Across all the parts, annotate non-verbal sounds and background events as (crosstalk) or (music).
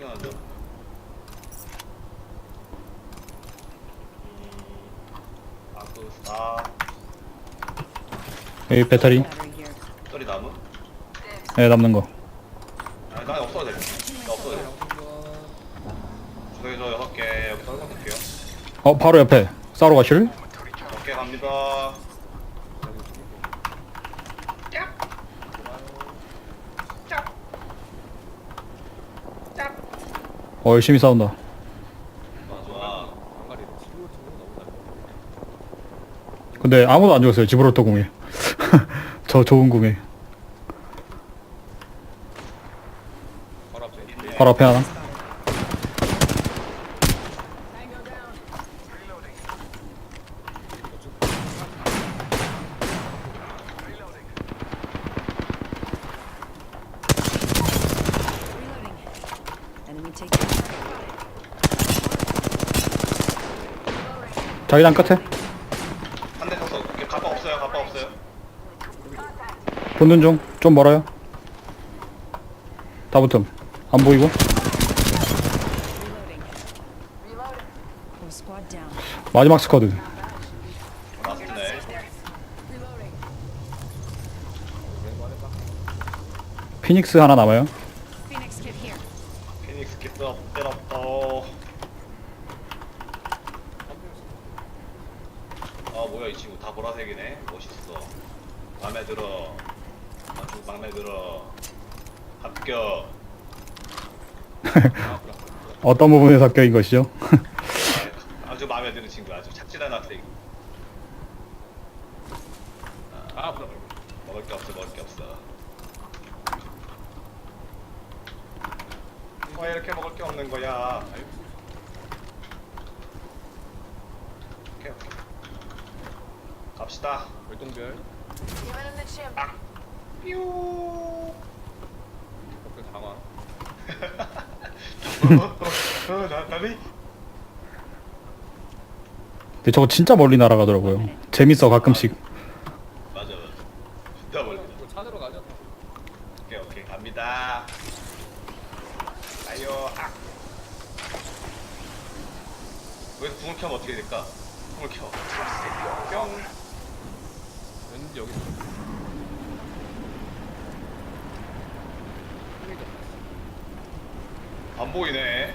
소리 나는데. 아크스타 여기 배터리 Battery here. 소리 나무? 네 남는 거 아니 나 없어도 돼. 나 없어도 돼. 주사기 저 여섯 개 여기 떨궈 놓을게요. 어 바로 옆에 싸우러 가실? 개 갑니다. 어 열심히 싸운다. 근데 아무도 안 죽었어요 지브롤터 궁에. (laughs) 저 좋은 궁에. 바로 앞에 하나 자기장 끝에 한대 쳤어. 갑바 없어요. 갑바 없어요. 붙는 중좀 멀어요 다 붙음 안 보이고 Reloading. Whole squad down. 마지막 스쿼드 라스트네. 피닉스 하나 남아요 Phoenix kit here. 피닉스 키스 때렸다. 아 뭐야 이 친구 다 보라색이네. 멋있어. 마음에 들어. 아주 마음에 들어. 합격. (laughs) 어떤 부분에서 합격인 것이죠? 아, (laughs) 아주 마음에 드는 친구. 아주 착실한 학생. 아, 먹을 게 없어. 먹을 게 없어. 왜 이렇게 먹을 게 없는 거야? 오케이, 오케이. 갑시다. 월동별 아, 뾰. 덕별 강화 어, 나, 나비? 근데 저거 진짜 멀리 날아가더라고요 재밌어 가끔씩 맞아, 맞아. 진짜 멀리. 이거 찾으러 가자 오케이, 오케이. 갑니다. 아요, 아. 여기서 궁을 켜면 어떻게 될까? 궁을 켜. 뿅. 왠지 여기 있어 안 보이네.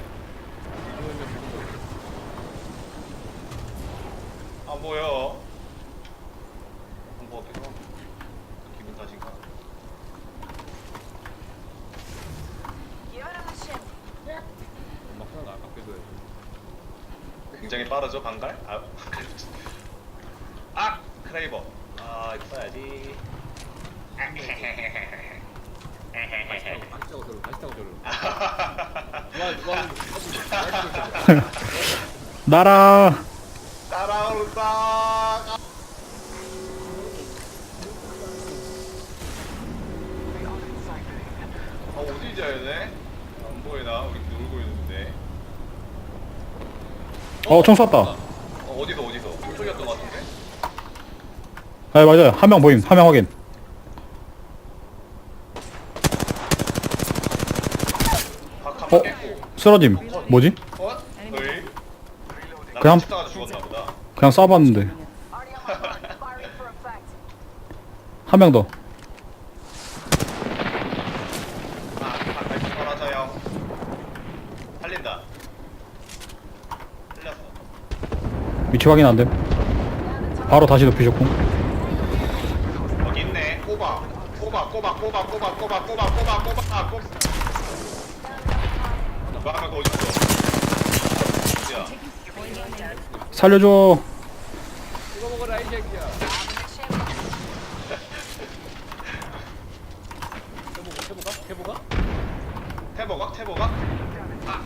안 보여. 안 보여. 기분 탓인가? 막 하나 아깝게도 해 굉장히 빠르죠, 방갈? 아, 아! 크레이버. 아, 이거 써야지. 다시 타고 저로 다시 타고 저로 누가 하는 거 (laughs) 날아 따라온다. 아, 어디 자야 돼? 안 보이나? 우리 놀고 있는데. 어 총 쐈다 어, 어디서, 어디서? 홀쪽이었던 것 같은데? 아 맞아요 한 명 보임 한 명 확인 어? 쓰러짐 뭐지? 그냥-. 그냥 쏴봤는데 한 명 더. 위치 확인 안 됨 바로 다시 높이셨고 여기 있네. 꼽아. 꼽아, 꼽아, 꼽아, 꼽아, 꼽아, 꼽아, 꼽아, 꼽아, 있어. 야, 살려줘 이거 먹어라 이 새끼야 해보가 해보가 해보가 태보각, 태보각. 아.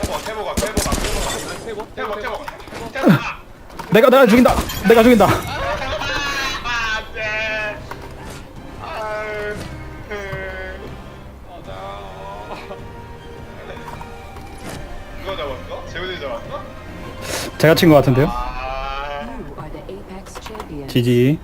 태보각, 태보각, 태보각, 태보각. 해보 태보각, 태보각. 태보각. 내가 내가 죽인다 내가 죽인다 제가 친 것 같은데요 아. 지지